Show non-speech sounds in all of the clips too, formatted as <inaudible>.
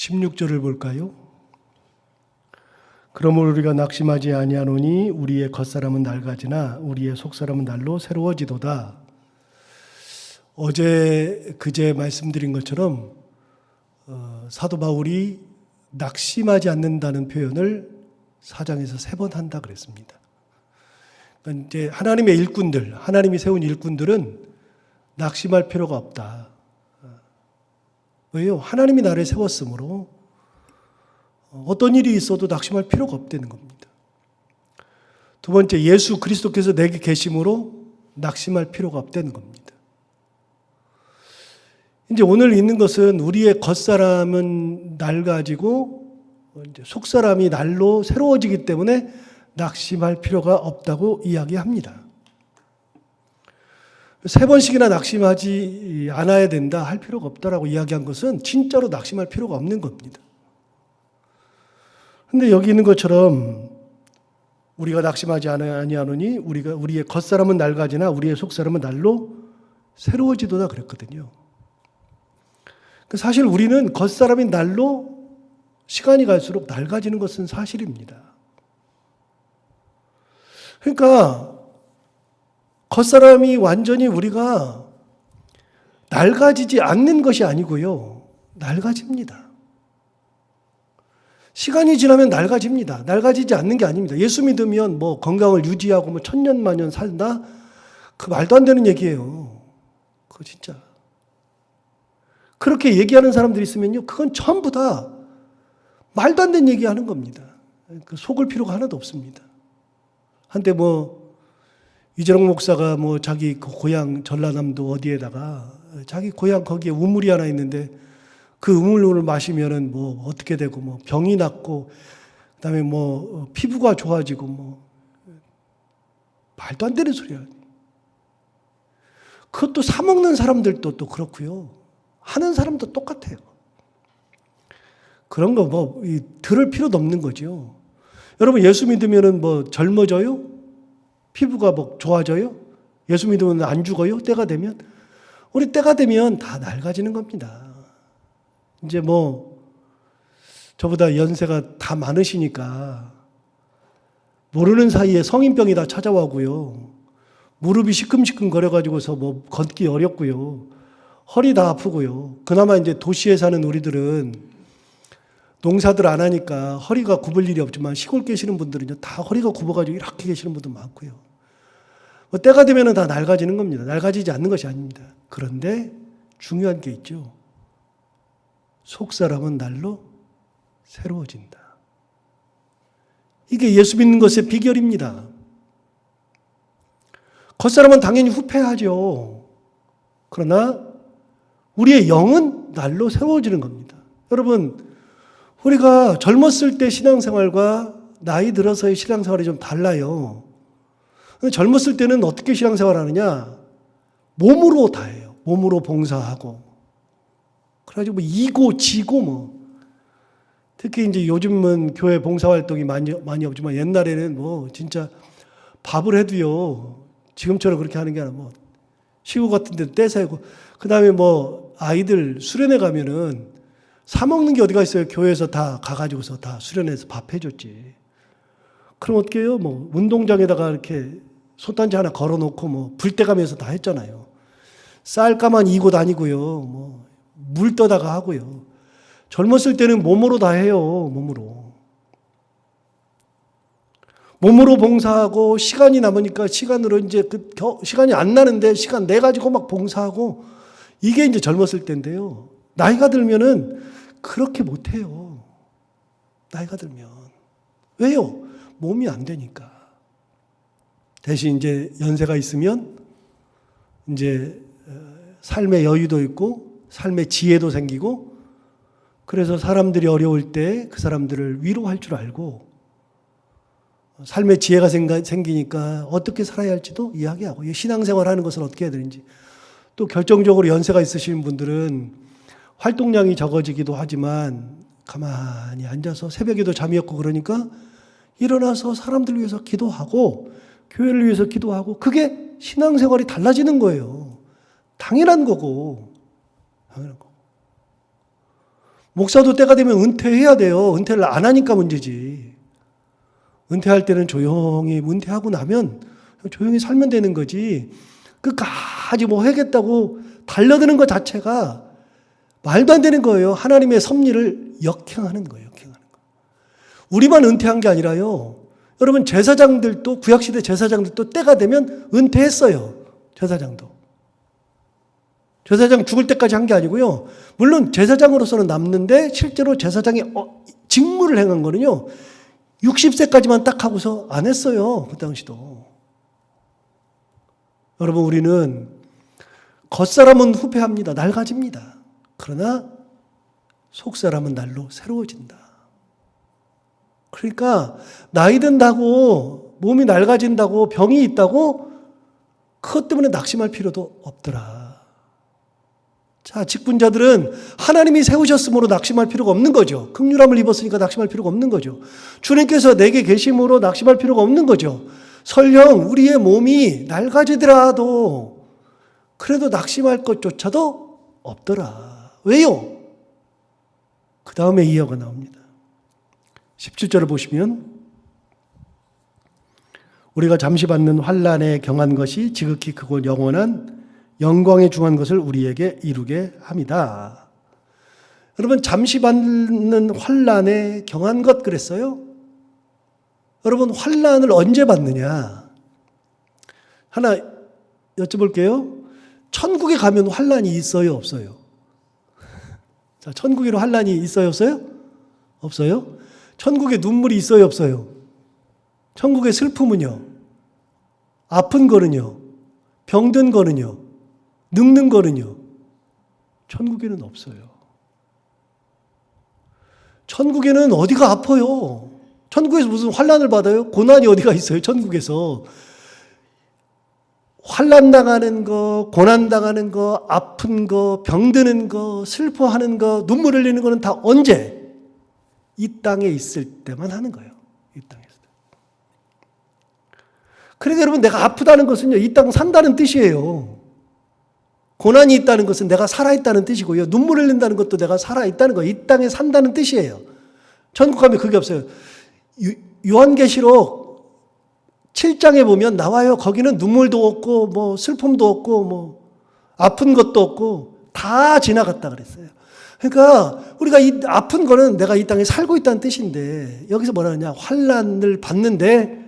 16절을 볼까요? 그러므로 우리가 낙심하지 아니하노니 우리의 겉사람은 낡아지나 우리의 속사람은 날로 새로워지도다. 어제 그제 말씀드린 것처럼 어, 사도 바울이 낙심하지 않는다는 표현을 사장에서 세 번 한다 그랬습니다. 그러니까 이제 하나님의 일꾼들, 하나님이 세운 일꾼들은 낙심할 필요가 없다. 왜요? 하나님이 나를 세웠으므로 어떤 일이 있어도 낙심할 필요가 없다는 겁니다. 두 번째, 예수 그리스도께서 내게 계심으로 낙심할 필요가 없다는 겁니다. 이제 오늘 있는 것은 우리의 겉사람은 낡아지고 속사람이 날로 새로워지기 때문에 낙심할 필요가 없다고 이야기합니다. 세 번씩이나 낙심하지 않아야 된다, 할 필요가 없다라고 이야기한 것은 진짜로 낙심할 필요가 없는 겁니다. 근데 여기 있는 것처럼 우리가 낙심하지 아니하노니 우리가 우리의 겉사람은 낡아지나 우리의 속사람은 날로 새로워지도다 그랬거든요. 그 사실 우리는 겉사람이 날로 시간이 갈수록 낡아지는 것은 사실입니다. 그러니까 겉사람이 완전히 우리가 낡아지지 않는 것이 아니고요. 낡아집니다. 시간이 지나면 낡아집니다. 낡아지지 않는 게 아닙니다. 예수 믿으면 뭐 건강을 유지하고 뭐 천년 만년 산다? 그 말도 안 되는 얘기예요. 그거 진짜. 그렇게 얘기하는 사람들이 있으면요. 그건 전부 다 말도 안 되는 얘기 하는 겁니다. 그 속을 필요가 하나도 없습니다. 한때 뭐 이재용 목사가 뭐 자기 그 고향 전라남도 어디에다가 자기 고향 거기에 우물이 하나 있는데 그 우물을 마시면은 뭐 어떻게 되고 뭐 병이 낫고 그다음에 뭐 피부가 좋아지고 뭐 말도 안 되는 소리야. 그것도 사 먹는 사람들도 또 그렇고요. 하는 사람도 똑같아요. 그런 거 뭐 들을 필요도 없는 거죠. 여러분 예수 믿으면은 뭐 젊어져요? 피부가 뭐 좋아져요? 예수 믿으면 안 죽어요? 때가 되면 우리 때가 되면 다 낡아지는 겁니다. 이제 뭐 저보다 연세가 다 많으시니까 모르는 사이에 성인병이 다 찾아와고요. 무릎이 시큼시큼 거려가지고서 뭐 걷기 어렵고요. 허리 다 아프고요. 그나마 이제 도시에 사는 우리들은 농사들 안 하니까 허리가 굽을 일이 없지만 시골 계시는 분들은요 다 허리가 굽어가지고 이렇게 계시는 분도 많고요. 뭐 때가 되면은 다 낡아지는 겁니다. 낡아지지 않는 것이 아닙니다. 그런데 중요한 게 있죠. 속 사람은 날로 새로워진다. 이게 예수 믿는 것의 비결입니다. 겉사람은 당연히 후패하죠. 그러나 우리의 영은 날로 새로워지는 겁니다. 여러분, 우리가 젊었을 때 신앙생활과 나이 들어서의 신앙생활이 좀 달라요. 젊었을 때는 어떻게 신앙생활 하느냐? 몸으로 다 해요. 몸으로 봉사하고. 그래가지고 뭐 이고 지고 뭐. 특히 이제 요즘은 교회 봉사활동이 많이, 많이 없지만 옛날에는 뭐 진짜 밥을 해도요. 지금처럼 그렇게 하는 게 아니라 뭐 시구 같은 데 떼세고 그 다음에 뭐 아이들 수련회 가면은 사 먹는 게 어디가 있어요? 교회에서 다 가가지고서 다 수련해서 밥 해줬지. 그럼 어떻게 해요? 뭐 운동장에다가 이렇게 솥단지 하나 걸어놓고 뭐 불때가면서 다 했잖아요. 쌀가만 이고 다니고요. 뭐 물 떠다가 하고요. 젊었을 때는 몸으로 다 해요. 몸으로. 몸으로 봉사하고 시간이 남으니까 시간으로 이제 그 겨, 시간이 안 나는데 시간 내 가지고 막 봉사하고 이게 이제 젊었을 때인데요. 나이가 들면은 그렇게 못 해요. 나이가 들면. 왜요? 몸이 안 되니까. 대신 이제 연세가 있으면 이제 어, 삶의 여유도 있고 삶의 지혜도 생기고 그래서 사람들이 어려울 때 그 사람들을 위로할 줄 알고 삶의 지혜가 생기니까 어떻게 살아야 할지도 이야기하고 신앙생활 하는 것을 어떻게 해야 되는지 또 결정적으로 연세가 있으신 분들은 활동량이 적어지기도 하지만 가만히 앉아서 새벽에도 잠이 없고 그러니까 일어나서 사람들 위해서 기도하고 교회를 위해서 기도하고 그게 신앙생활이 달라지는 거예요. 당연한 거고. 당연한 거. 목사도 때가 되면 은퇴해야 돼요. 은퇴를 안 하니까 문제지. 은퇴할 때는 조용히 은퇴하고 나면 조용히 살면 되는 거지. 끝까지 뭐 하겠다고 달려드는 것 자체가 말도 안 되는 거예요. 하나님의 섭리를 역행하는 거예요. 역행하는 거. 우리만 은퇴한 게 아니라요. 여러분 제사장들도 구약시대 제사장들도 때가 되면 은퇴했어요. 제사장도. 제사장 죽을 때까지 한 게 아니고요. 물론 제사장으로서는 남는데 실제로 제사장이 어, 직무를 행한 거는요. 60세까지만 딱 하고서 안 했어요. 그 당시도. 여러분 우리는 겉사람은 후패합니다. 낡아집니다. 그러나 속 사람은 날로 새로워진다. 그러니까 나이 든다고 몸이 낡아진다고 병이 있다고 그것 때문에 낙심할 필요도 없더라. 자, 직분자들은 하나님이 세우셨으므로 낙심할 필요가 없는 거죠. 극률함을 입었으니까 낙심할 필요가 없는 거죠. 주님께서 내게 계심으로 낙심할 필요가 없는 거죠. 설령 우리의 몸이 낡아지더라도 그래도 낙심할 것조차도 없더라. 왜요? 그 다음에 이어가 나옵니다. 17절을 보시면 우리가 잠시 받는 환란에 경한 것이 지극히 크고 영원한 영광에 중한 것을 우리에게 이루게 합니다. 여러분 잠시 받는 환란에 경한 것 그랬어요? 여러분 환란을 언제 받느냐? 하나 여쭤볼게요. 천국에 가면 환란이 있어요, 없어요? 자, 천국에로 환란이 있어요, 없어요? 없어요? 천국에 눈물이 있어요, 없어요? 천국의 슬픔은요? 아픈 거는요? 병든 거는요? 늙는 거는요? 천국에는 없어요. 천국에는 어디가 아파요? 천국에서 무슨 환란을 받아요? 고난이 어디가 있어요? 천국에서 환란 당하는 거, 고난 당하는 거, 아픈 거, 병드는 거, 슬퍼하는 거, 눈물 흘리는 거는 다 언제? 이 땅에 있을 때만 하는 거예요. 이 땅에 있을 때. 그러니까 여러분 내가 아프다는 것은요. 이 땅 산다는 뜻이에요. 고난이 있다는 것은 내가 살아있다는 뜻이고요. 눈물 흘린다는 것도 내가 살아있다는 거예요. 이 땅에 산다는 뜻이에요. 천국 가면 그게 없어요. 유, 요한계시록 7장에 보면 나와요. 거기는 눈물도 없고, 뭐, 슬픔도 없고, 뭐, 아픈 것도 없고, 다 지나갔다 그랬어요. 그러니까, 우리가 이 아픈 거는 내가 이 땅에 살고 있다는 뜻인데, 여기서 뭐라 하냐. 환란을 받는데,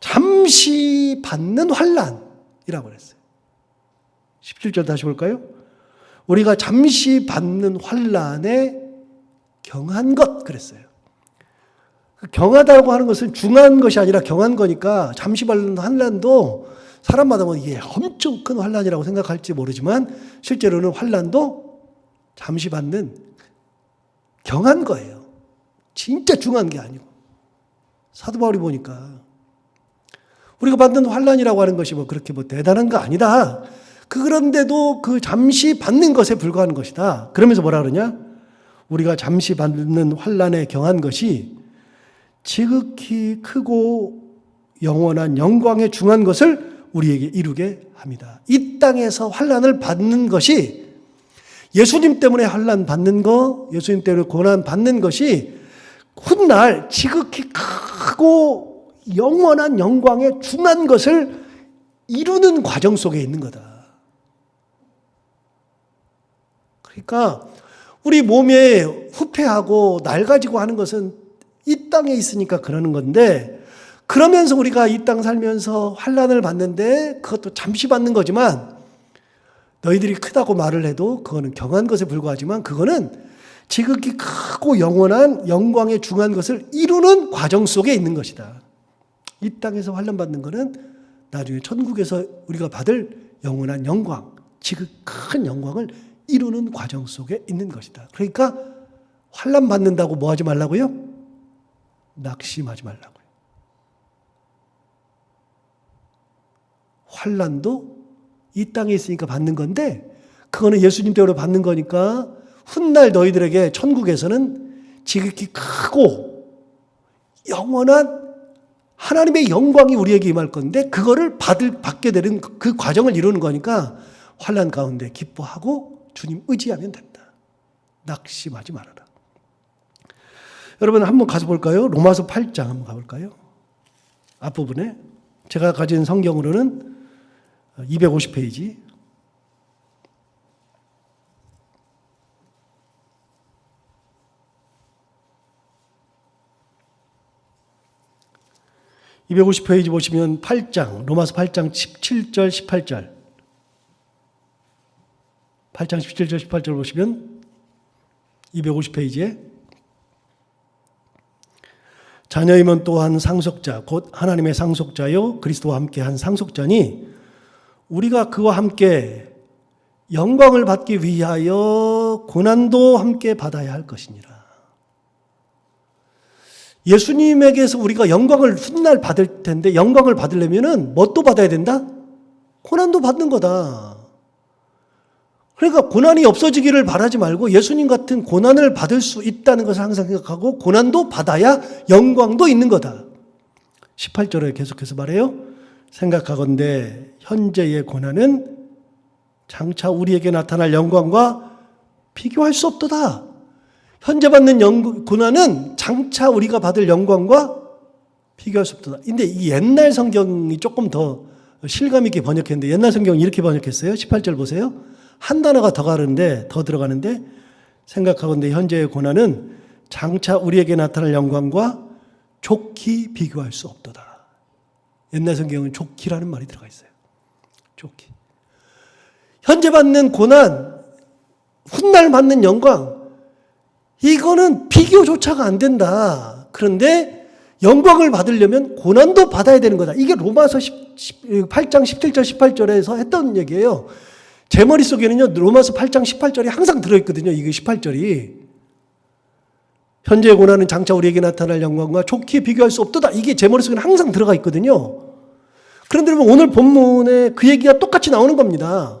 잠시 받는 환란이라고 그랬어요. 17절 다시 볼까요? 우리가 잠시 받는 환란에 경한 것 그랬어요. 경하다고 하는 것은 중한 것이 아니라 경한 거니까 잠시 받는 환란도 사람마다 뭐 이게 엄청 큰 환란이라고 생각할지 모르지만 실제로는 환란도 잠시 받는 경한 거예요. 진짜 중한 게 아니고 사도 바울이 보니까 우리가 받는 환란이라고 하는 것이 뭐 그렇게 뭐 대단한 거 아니다. 그런데도 그 잠시 받는 것에 불과한 것이다. 그러면서 뭐라 그러냐? 우리가 잠시 받는 환란에 경한 것이 지극히 크고 영원한 영광에 중한 것을 우리에게 이루게 합니다. 이 땅에서 환란을 받는 것이 예수님 때문에 환란 받는 거, 예수님 때문에 고난 받는 것이 훗날 지극히 크고 영원한 영광에 중한 것을 이루는 과정 속에 있는 거다. 그러니까 우리 몸에 후패하고 낡아지고 하는 것은 이 땅에 있으니까 그러는 건데 그러면서 우리가 이 땅 살면서 환란을 받는데 그것도 잠시 받는 거지만 너희들이 크다고 말을 해도 그거는 경한 것에 불과하지만 그거는 지극히 크고 영원한 영광에 중한 것을 이루는 과정 속에 있는 것이다. 이 땅에서 환란 받는 거는 나중에 천국에서 우리가 받을 영원한 영광, 지극 큰 영광을 이루는 과정 속에 있는 것이다. 그러니까 환란 받는다고 뭐 하지 말라고요? 낙심하지 말라고요. 환란도 이 땅에 있으니까 받는 건데 그거는 예수님 때문에 받는 거니까 훗날 너희들에게 천국에서는 지극히 크고 영원한 하나님의 영광이 우리에게 임할 건데 그거를 받을 받게 되는 그 과정을 이루는 거니까 환란 가운데 기뻐하고 주님 의지하면 된다. 낙심하지 말아라. 여러분 한번 가서 볼까요? 로마서 8장 한번 가볼까요? 앞부분에 제가 가진 성경으로는 250페이지. (250 페이지) 보시면 8장 로마서 8장 17절 18절 8장 17절 18절 보시면 250 페이지에 자녀이면 또한 상속자 곧 하나님의 상속자요 그리스도와 함께 한 상속자니 우리가 그와 함께 영광을 받기 위하여 고난도 함께 받아야 할 것이니라. 예수님에게서 우리가 영광을 훗날 받을 텐데 영광을 받으려면은 뭣도 받아야 된다? 고난도 받는 거다. 그러니까 고난이 없어지기를 바라지 말고 예수님 같은 고난을 받을 수 있다는 것을 항상 생각하고 고난도 받아야 영광도 있는 거다. 18절에 계속해서 말해요. 생각하건대 현재의 고난은 장차 우리에게 나타날 영광과 비교할 수 없도다. 현재 받는 영, 고난은 장차 우리가 받을 영광과 비교할 수 없도다. 근데 이 옛날 성경이 조금 더 실감 있게 번역했는데 옛날 성경은 이렇게 번역했어요. 18절 보세요. 한 단어가 더 가는데 더 들어가는데 생각하건대 현재의 고난은 장차 우리에게 나타날 영광과 좋게 비교할 수 없도다. 옛날 성경은 좋기라는 말이 들어가 있어요. 좋기. 현재 받는 고난, 훗날 받는 영광, 이거는 비교조차가 안 된다. 그런데 영광을 받으려면 고난도 받아야 되는 거다. 이게 로마서 10, 8장 17절 18절에서 했던 얘기예요. 제 머릿속에는요, 로마서 8장 18절이 항상 들어있거든요. 이게 18절이. 현재의 고난은 장차 우리에게 나타날 영광과 좋게 비교할 수 없도다. 이게 제 머릿속에는 항상 들어가 있거든요. 그런데 여러분, 오늘 본문에 그 얘기가 똑같이 나오는 겁니다.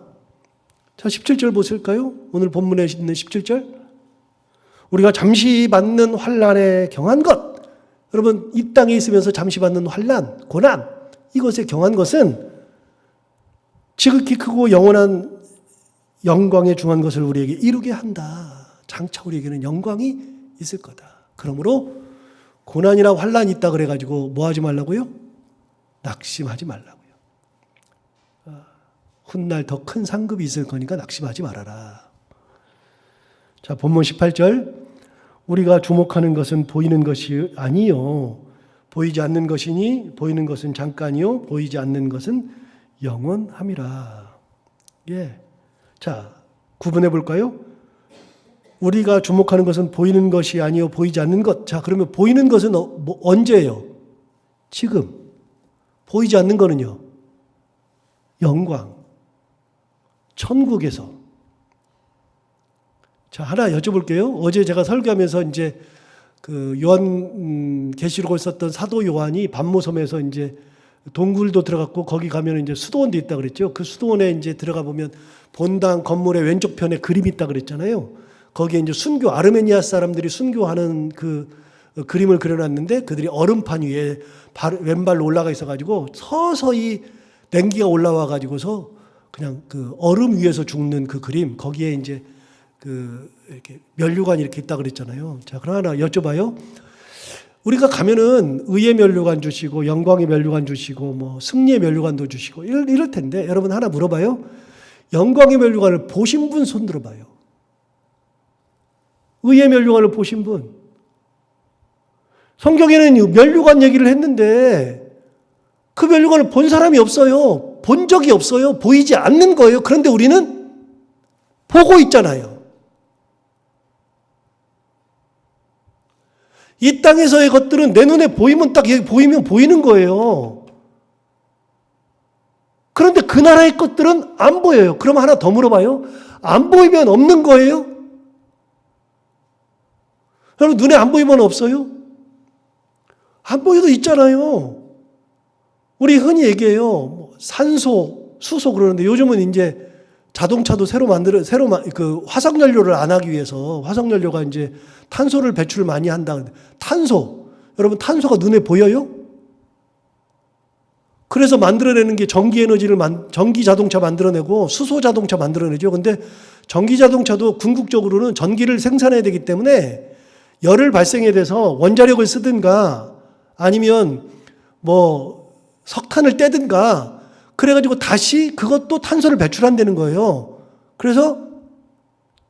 자, 17절 보실까요? 오늘 본문에 있는 17절. 우리가 잠시 받는 환란에 경한 것. 여러분, 이 땅에 있으면서 잠시 받는 환란, 고난, 이것에 경한 것은 지극히 크고 영원한 영광에 중한 것을 우리에게 이루게 한다. 장차 우리에게는 영광이 있을 거다. 그러므로 고난이나 환란이 있다 그래 가지고 뭐 하지 말라고요? 낙심하지 말라고요. 아, 훗날 더 큰 상급이 있을 거니까 낙심하지 말아라. 자, 본문 18절. 우리가 주목하는 것은 보이는 것이 아니요. 보이지 않는 것이니 보이는 것은 잠깐이요. 보이지 않는 것은 영원함이라. 예. 자, 구분해 볼까요? 우리가 주목하는 것은 보이는 것이 아니요 보이지 않는 것. 자, 그러면 보이는 것은 어, 뭐, 언제예요? 지금. 보이지 않는 거는요. 영광. 천국에서. 자, 하나 여쭤볼게요. 어제 제가 설교하면서 이제 그 요한 음, 계시록을 썼던 사도 요한이 반모섬에서 이제 동굴도 들어갔고 거기 가면 이제 수도원도 있다 그랬죠. 그 수도원에 이제 들어가 보면 본당 건물의 왼쪽 편에 그림이 있다 그랬잖아요. 거기에 이제 순교 아르메니아 사람들이 순교하는 그 그림을 그려놨는데 그들이 얼음판 위에 발, 왼발로 올라가 있어가지고 서서히 냉기가 올라와 가지고서 그냥 그 얼음 위에서 죽는 그 그림 거기에 이제 그 이렇게 면류관이 이렇게 있다 그랬잖아요. 자, 그럼 하나 여쭤봐요. 우리가 가면은 의의 면류관 주시고 영광의 면류관 주시고 뭐 승리의 면류관도 주시고 이럴, 이럴 텐데 여러분 하나 물어봐요. 영광의 면류관을 보신 분 손 들어봐요. 의의 면류관을 보신 분. 성경에는 면류관 얘기를 했는데 그 면류관을 본 사람이 없어요. 본 적이 없어요. 보이지 않는 거예요. 그런데 우리는 보고 있잖아요. 이 땅에서의 것들은 내 눈에 보이면 딱 여기 보이면 보이는 거예요. 그런데 그 나라의 것들은 안 보여요. 그럼 하나 더 물어봐요. 안 보이면 없는 거예요? 여러분, 눈에 안 보이면 없어요? 안 보여도 있잖아요. 우리 흔히 얘기해요. 뭐 산소, 수소 그러는데 요즘은 이제 자동차도 새로 만들어 새로 마, 그 화석 연료를 안 하기 위해서 화석 연료가 이제 탄소를 배출 많이 한다. 탄소 여러분 탄소가 눈에 보여요? 그래서 만들어내는 게 전기 에너지를 만, 전기 자동차 만들어내고 수소 자동차 만들어내죠. 근데 전기 자동차도 궁극적으로는 전기를 생산해야 되기 때문에 열을 발생해 돼서 원자력을 쓰든가 아니면 뭐 석탄을 떼든가 그래가지고 다시 그것도 탄소를 배출한다는 거예요. 그래서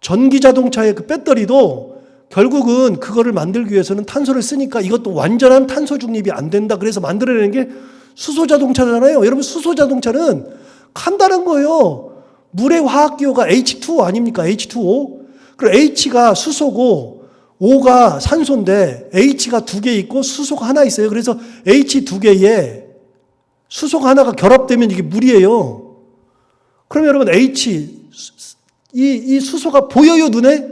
전기 자동차의 그 배터리도 결국은 그거를 만들기 위해서는 탄소를 쓰니까 이것도 완전한 탄소 중립이 안 된다. 그래서 만들어내는 게 수소 자동차잖아요. 여러분 수소 자동차는 간단한 거예요. 물의 화학 기호가 H2O 아닙니까? H2O. 그리고 H가 수소고 O가 산소인데 H가 두 개 있고 수소가 하나 있어요. 그래서 H 두 개에 수소가 하나가 결합되면 이게 물이에요. 그럼 여러분 H 이, 이 수소가 보여요 눈에?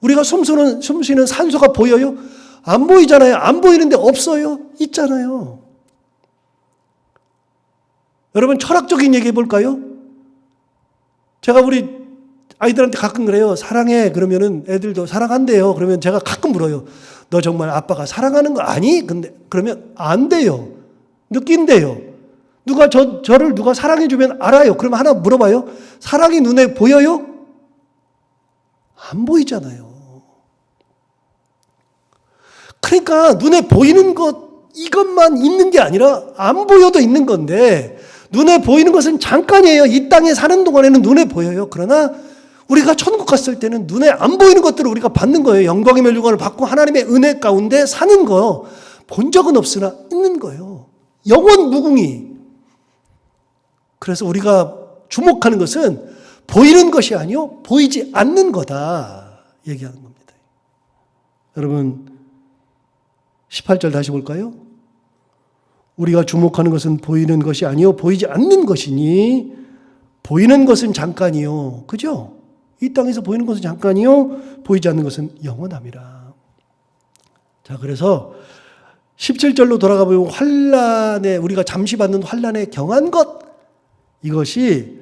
우리가 숨쉬는 숨쉬는 산소가 보여요? 안 보이잖아요. 안 보이는데 없어요. 있잖아요. 여러분 철학적인 얘기 해볼까요? 제가 우리 아이들한테 가끔 그래요. 사랑해. 그러면은 애들도 사랑한대요. 그러면 제가 가끔 물어요. 너 정말 아빠가 사랑하는 거 아니? 근데 그러면 안 돼요. 느낀대요. 누가 저, 저를 누가 사랑해주면 알아요. 그러면 하나 물어봐요. 사랑이 눈에 보여요? 안 보이잖아요. 그러니까 눈에 보이는 것, 이것만 있는 게 아니라 안 보여도 있는 건데, 눈에 보이는 것은 잠깐이에요. 이 땅에 사는 동안에는 눈에 보여요. 그러나 우리가 천국 갔을 때는 눈에 안 보이는 것들을 우리가 받는 거예요. 영광의 멸류관을 받고 하나님의 은혜 가운데 사는 거. 본 적은 없으나 있는 거예요. 영원 무궁이. 그래서 우리가 주목하는 것은 보이는 것이 아니요 보이지 않는 거다 얘기하는 겁니다. 여러분 18절 다시 볼까요? 우리가 주목하는 것은 보이는 것이 아니요 보이지 않는 것이니 보이는 것은 잠깐이요. 그죠? 이 땅에서 보이는 것은 잠깐이요 보이지 않는 것은 영원함이라. 자, 그래서 17절로 돌아가 보면 환란에 우리가 잠시 받는 환란에 경한 것 이것이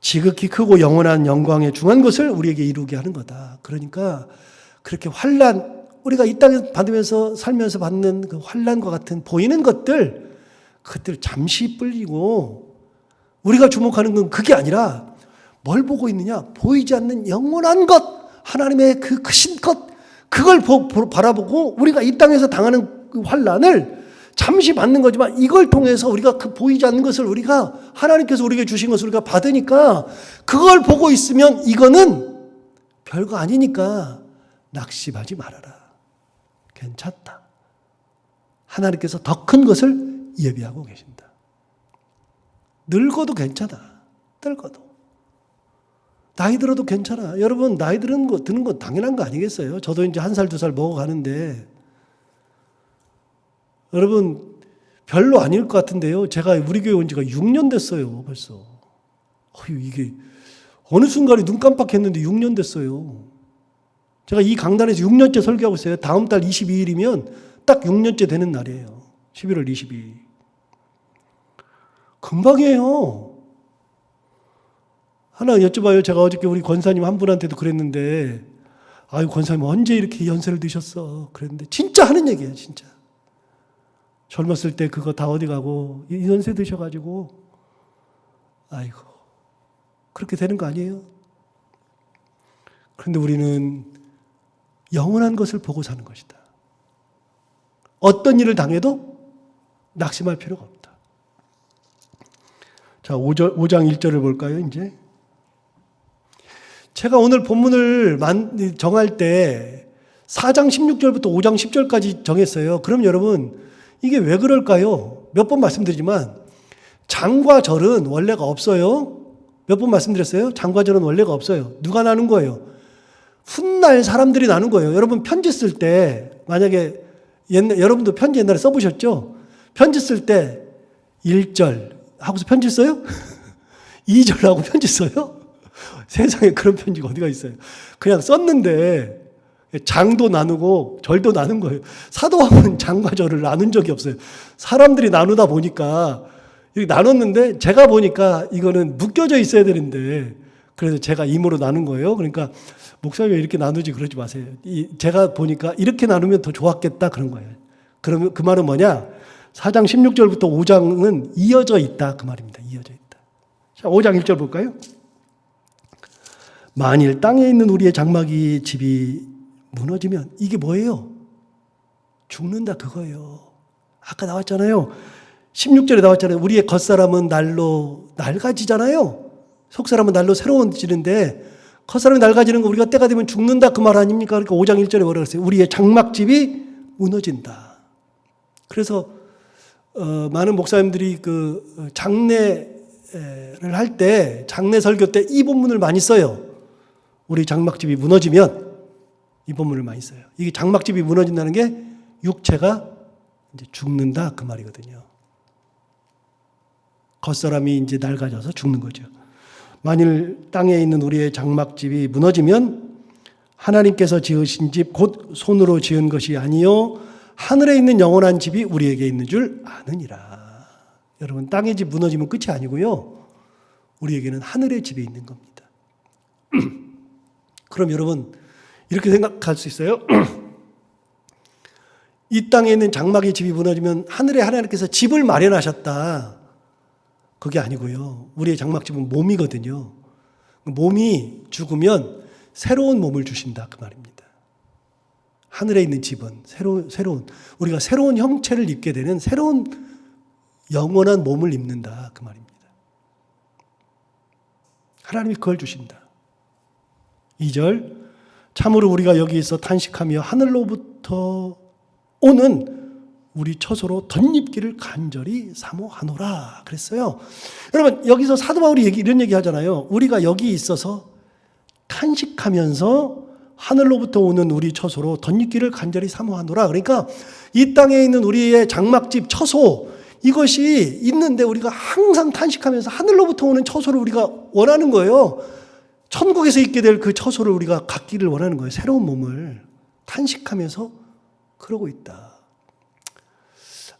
지극히 크고 영원한 영광에 중한 것을 우리에게 이루게 하는 거다. 그러니까 그렇게 환란 우리가 이 땅에 받으면서 살면서 받는 그 환란과 같은 보이는 것들 그것들 잠시 뿔리고 우리가 주목하는 건 그게 아니라 뭘 보고 있느냐? 보이지 않는 영원한 것 하나님의 그 크신 것 그걸 보, 보, 바라보고 우리가 이 땅에서 당하는 그 환란을 잠시 받는 거지만 이걸 통해서 우리가 그 보이지 않는 것을 우리가 하나님께서 우리에게 주신 것을 우리가 받으니까 그걸 보고 있으면 이거는 별거 아니니까 낙심하지 말아라. 괜찮다. 하나님께서 더 큰 것을 예비하고 계신다. 늙어도 괜찮아. 늙어도. 나이 들어도 괜찮아. 여러분, 나이 드는 거, 드는 건 당연한 거 아니겠어요? 저도 이제 한 살, 두 살 먹어가는데, 여러분, 별로 아닐 것 같은데요. 제가 우리 교회 온 지가 6년 됐어요, 벌써. 어휴, 이게, 어느 순간에 눈 깜빡했는데 6년 됐어요. 제가 이 강단에서 6년째 설교하고 있어요. 다음 달 22일이면 딱 6년째 되는 날이에요. 11월 22일. 금방이에요. 하나 여쭤봐요. 제가 어저께 우리 권사님 한 분한테도 그랬는데, 아유, 권사님 언제 이렇게 연세를 드셨어? 그랬는데, 진짜 하는 얘기예요, 진짜. 젊었을 때 그거 다 어디 가고, 이 연세 드셔가지고, 아이고, 그렇게 되는 거 아니에요? 그런데 우리는 영원한 것을 보고 사는 것이다. 어떤 일을 당해도 낙심할 필요가 없다. 자, 5절, 5장 1절을 볼까요, 이제? 제가 오늘 본문을 만, 정할 때 4장 16절부터 5장 10절까지 정했어요. 그럼 여러분, 이게 왜 그럴까요? 몇 번 말씀드리지만, 장과 절은 원래가 없어요. 몇 번 말씀드렸어요? 장과 절은 원래가 없어요. 누가 나눈 거예요? 훗날 사람들이 나눈 거예요. 여러분 편지 쓸 때 만약에 옛날 여러분도 편지 옛날에 써보셨죠? 편지 쓸 때 1절 하고서 편지 써요? <laughs> 2절 하고 편지 써요? <laughs> 세상에 그런 편지가 어디가 있어요? 그냥 썼는데 장도 나누고 절도 나눈 거예요. 사도왕은 장과 절을 나눈 적이 없어요. 사람들이 나누다 보니까 나눴는데 제가 보니까 이거는 묶여져 있어야 되는데 그래서 제가 임으로 나눈 거예요. 그러니까 목사님 이렇게 나누지 그러지 마세요. 이 제가 보니까 이렇게 나누면 더 좋았겠다 그런 거예요. 그러면 그 말은 뭐냐? 4장 16절부터 5장은 이어져 있다 그 말입니다. 이어져 있다. 자, 5장 1절 볼까요? 만일 땅에 있는 우리의 장막이 집이 무너지면 이게 뭐예요? 죽는다 그거예요. 아까 나왔잖아요. 16절에 나왔잖아요. 우리의 겉사람은 날로 낡아지잖아요. 속사람은 날로 새로워지는데 겉사람이 낡아지는 거 우리가 때가 되면 죽는다 그 말 아닙니까? 그러니까 5장 1절에 뭐라 그랬어요? 우리의 장막집이 무너진다. 그래서 어, 많은 목사님들이 그 장례를 할 때 장례 설교 때 이 본문을 많이 써요. 우리 장막집이 무너지면 이 본문을 많이 써요. 이게 장막집이 무너진다는 게 육체가 이제 죽는다 그 말이거든요. 겉사람이 이제 낡아져서 죽는 거죠. 만일 땅에 있는 우리의 장막집이 무너지면 하나님께서 지으신 집 곧 손으로 지은 것이 아니요 하늘에 있는 영원한 집이 우리에게 있는 줄 아느니라. 여러분 땅의 집 무너지면 끝이 아니고요. 우리에게는 하늘의 집이 있는 겁니다. <clears throat> 그럼 여러분 이렇게 생각할 수 있어요. <clears throat> 이 땅에 있는 장막의 집이 무너지면 하늘에 하나님께서 집을 마련하셨다. 그게 아니고요. 우리의 장막집은 몸이거든요. 몸이 죽으면 새로운 몸을 주신다. 그 말입니다. 하늘에 있는 집은 새로, 새로운, 우리가 새로운 형체를 입게 되는 새로운 영원한 몸을 입는다. 그 말입니다. 하나님이 그걸 주신다. 2절. 참으로 우리가 여기서 탄식하며 하늘로부터 오는 우리 처소로 덧입기를 간절히 사모하노라 그랬어요. 여러분 여기서 사도 바울이 얘기, 이런 얘기 하잖아요. 우리가 여기 있어서 탄식하면서 하늘로부터 오는 우리 처소로 덧입기를 간절히 사모하노라. 그러니까 이 땅에 있는 우리의 장막집 처소 이것이 있는데 우리가 항상 탄식하면서 하늘로부터 오는 처소를 우리가 원하는 거예요. 천국에서 있게 될 그 처소를 우리가 갖기를 원하는 거예요. 새로운 몸을 탄식하면서 그러고 있다.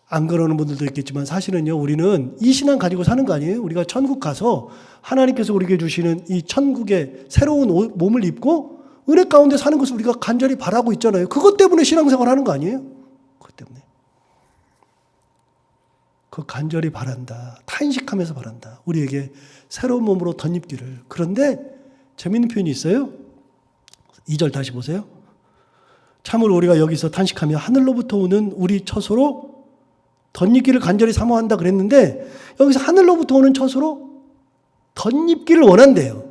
안 그러는 분들도 있겠지만 사실은요, 우리는 이 신앙 가지고 사는 거 아니에요? 우리가 천국 가서 하나님께서 우리에게 주시는 이 천국의 새로운 옷, 몸을 입고 은혜 가운데 사는 것을 우리가 간절히 바라고 있잖아요. 그것 때문에 신앙생활 하는 거 아니에요? 그것 때문에. 그 간절히 바란다. 탄식하면서 바란다. 우리에게 새로운 몸으로 덧입기를. 그런데 재밌는 표현이 있어요. 2절 다시 보세요. 참으로 우리가 여기서 탄식하며 하늘로부터 오는 우리 처소로 덧입기를 간절히 사모한다 그랬는데 여기서 하늘로부터 오는 처소로 덧입기를 원한대요.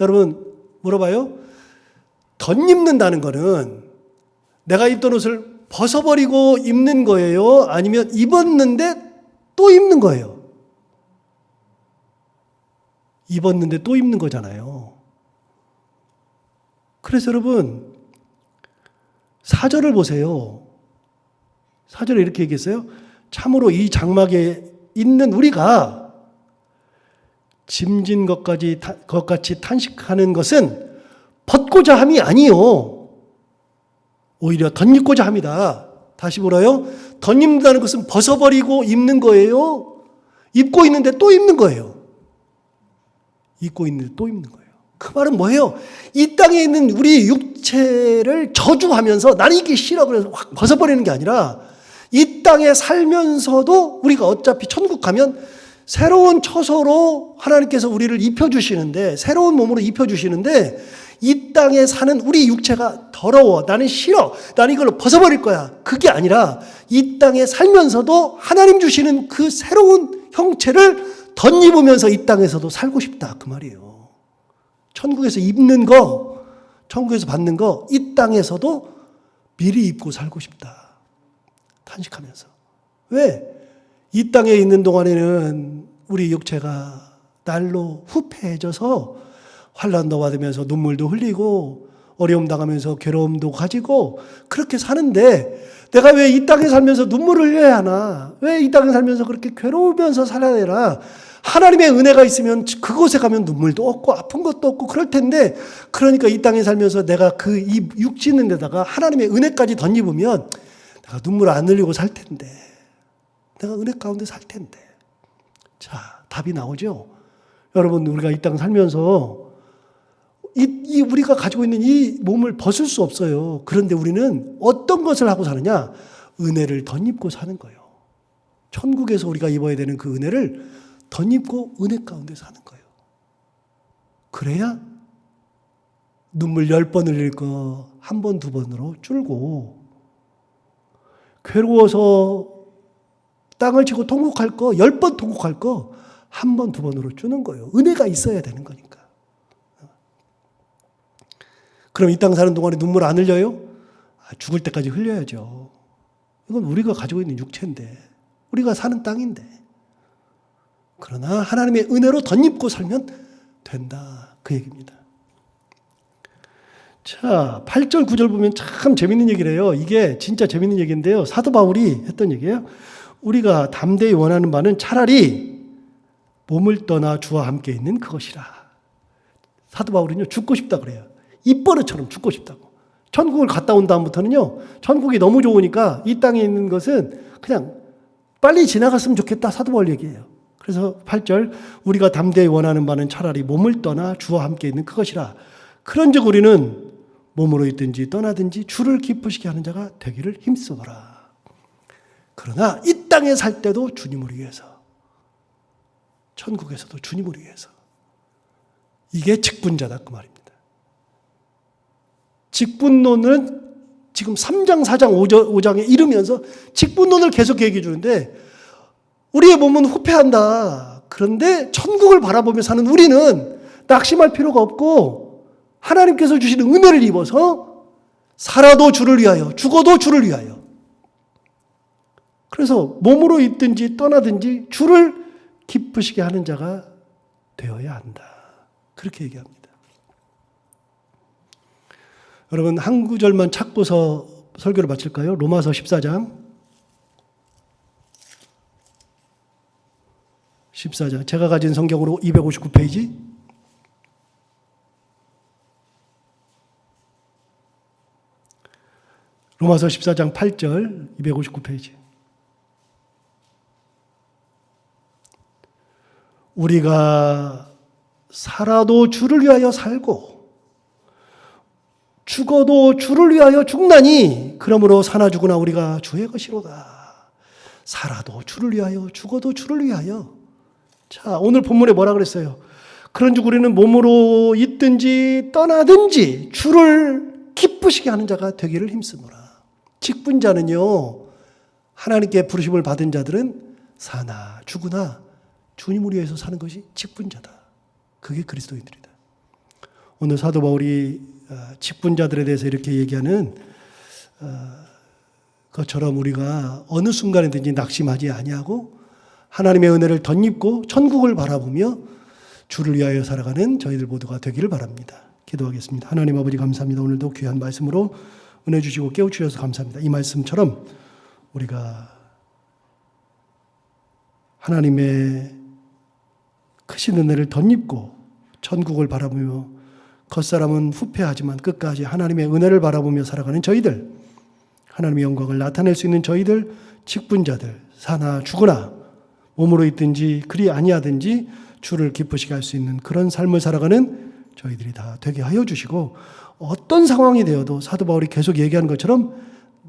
여러분 물어봐요. 덧입는다는 거는 내가 입던 옷을 벗어버리고 입는 거예요? 아니면 입었는데 또 입는 거예요? 입었는데 또 입는 거잖아요. 그래서 여러분 사절을 보세요. 사절에 이렇게 얘기했어요. 참으로 이 장막에 있는 우리가 짐진 것까지 것 같이 탄식하는 것은 벗고자 함이 아니요. 오히려 덧입고자 합니다. 다시 보라요. 덧입는다는 것은 벗어버리고 입는 거예요. 입고 있는데 또 입는 거예요. 입고 있는데 또 입는 거예요. 그 말은 뭐예요? 이 땅에 있는 우리 육체를 저주하면서 나는 이게 싫어 그래서 확 벗어버리는 게 아니라 이 땅에 살면서도 우리가 어차피 천국 가면 새로운 처소로 하나님께서 우리를 입혀주시는데, 새로운 몸으로 입혀주시는데, 이 땅에 사는 우리 육체가 더러워. 나는 싫어. 나는 이걸로 벗어버릴 거야. 그게 아니라 이 땅에 살면서도 하나님 주시는 그 새로운 형체를 덧입으면서 이 땅에서도 살고 싶다. 그 말이에요. 천국에서 입는 거, 천국에서 받는 거, 이 땅에서도 미리 입고 살고 싶다. 탄식하면서. 왜? 이 땅에 있는 동안에는 우리 육체가 날로 후패해져서 환란도 받으면서 눈물도 흘리고 어려움 당하면서 괴로움도 가지고 그렇게 사는데 내가 왜 이 땅에 살면서 눈물을 흘려야 하나? 왜 이 땅에 살면서 그렇게 괴로우면서 살아야 되나? 하나님의 은혜가 있으면 그곳에 가면 눈물도 없고 아픈 것도 없고 그럴 텐데 그러니까 이 땅에 살면서 내가 그 이 육짓는 데다가 하나님의 은혜까지 덧입으면 내가 눈물 안 흘리고 살 텐데 내가 은혜 가운데 살 텐데. 자, 답이 나오죠? 여러분, 우리가 이 땅 살면서 이, 이 우리가 가지고 있는 이 몸을 벗을 수 없어요. 그런데 우리는 어떤 것을 하고 사느냐? 은혜를 덧입고 사는 거예요. 천국에서 우리가 입어야 되는 그 은혜를 덧입고 은혜 가운데 사는 거예요. 그래야 눈물 열번 흘릴 거한 번, 두 번으로 줄고 괴로워서 땅을 치고 통곡할 거 열 번 통곡할 거 한 번, 두 번으로 주는 거예요. 은혜가 있어야 되는 거니까. 그럼 이 땅 사는 동안에 눈물 안 흘려요? 아, 죽을 때까지 흘려야죠. 이건 우리가 가지고 있는 육체인데, 우리가 사는 땅인데. 그러나 하나님의 은혜로 덧입고 살면 된다. 그 얘기입니다. 자, 8절, 9절 보면 참 재밌는 얘기를 해요. 이게 진짜 재밌는 얘기인데요. 사도 바울이 했던 얘기예요. 우리가 담대히 원하는 바는 차라리 몸을 떠나 주와 함께 있는 그것이라. 사도 바울은요, 죽고 싶다 그래요. 입버릇처럼 죽고 싶다고. 천국을 갔다 온 다음부터는요, 천국이 너무 좋으니까 이 땅에 있는 것은 그냥 빨리 지나갔으면 좋겠다. 사도 바울 얘기예요. 그래서 8절, 우리가 담대히 원하는 바는 차라리 몸을 떠나 주와 함께 있는 그것이라. 그런즉 우리는 몸으로 있든지 떠나든지 주를 기쁘시게 하는 자가 되기를 힘쓰노라. 그러나 이 땅에 살 때도 주님을 위해서, 천국에서도 주님을 위해서. 이게 직분자다 그 말입니다. 직분론은 지금 3장, 4장, 5장에 이르면서 직분론을 계속 얘기해 주는데 우리의 몸은 후패한다. 그런데 천국을 바라보며 사는 우리는 낙심할 필요가 없고 하나님께서 주시는 은혜를 입어서 살아도 주를 위하여, 죽어도 주를 위하여. 그래서 몸으로 있든지 떠나든지 주를 기쁘시게 하는 자가 되어야 한다. 그렇게 얘기합니다. 여러분 한 구절만 찾고서 설교를 마칠까요? 로마서 14장 14장 제가 가진 성경으로 259페이지 로마서 14장 8절 259페이지 우리가 살아도 주를 위하여 살고 죽어도 주를 위하여 죽나니 그러므로 사나 죽으나 우리가 주의 것이로다. 살아도 주를 위하여 죽어도 주를 위하여. 자, 오늘 본문에 뭐라 그랬어요? 그런즉 우리는 몸으로 있든지 떠나든지 주를 기쁘시게 하는 자가 되기를 힘쓰노라. 직분자는요. 하나님께 부르심을 받은 자들은 사나 죽으나 주님을 위해서 사는 것이 직분자다. 그게 그리스도인들이다. 오늘 사도 바울이 어, 직분자들에 대해서 이렇게 얘기하는 어, 것처럼 우리가 어느 순간에든지 낙심하지 아니하고 하나님의 은혜를 덧입고 천국을 바라보며 주를 위하여 살아가는 저희들 모두가 되기를 바랍니다. 기도하겠습니다. 하나님 아버지 감사합니다. 오늘도 귀한 말씀으로 은혜 주시고 깨우 주셔서 감사합니다. 이 말씀처럼 우리가 하나님의 크신 은혜를 덧입고 천국을 바라보며 겉사람은 후패하지만 끝까지 하나님의 은혜를 바라보며 살아가는 저희들, 하나님의 영광을 나타낼 수 있는 저희들, 직분자들, 사나 죽으나 몸으로 있든지 그리 아니하든지 주를 기쁘시게 할 수 있는 그런 삶을 살아가는 저희들이 다 되게 하여 주시고 어떤 상황이 되어도 사도 바울이 계속 얘기하는 것처럼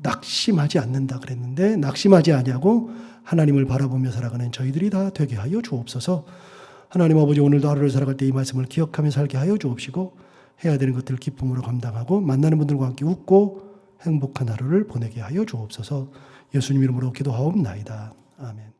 낙심하지 않는다 그랬는데 낙심하지 아니하고 하나님을 바라보며 살아가는 저희들이 다 되게 하여 주옵소서. 하나님 아버지 오늘도 하루를 살아갈 때 이 말씀을 기억하며 살게 하여 주옵시고 해야 되는 것들을 기쁨으로 감당하고 만나는 분들과 함께 웃고 행복한 하루를 보내게 하여 주옵소서. 예수님 이름으로 기도하옵나이다. 아멘.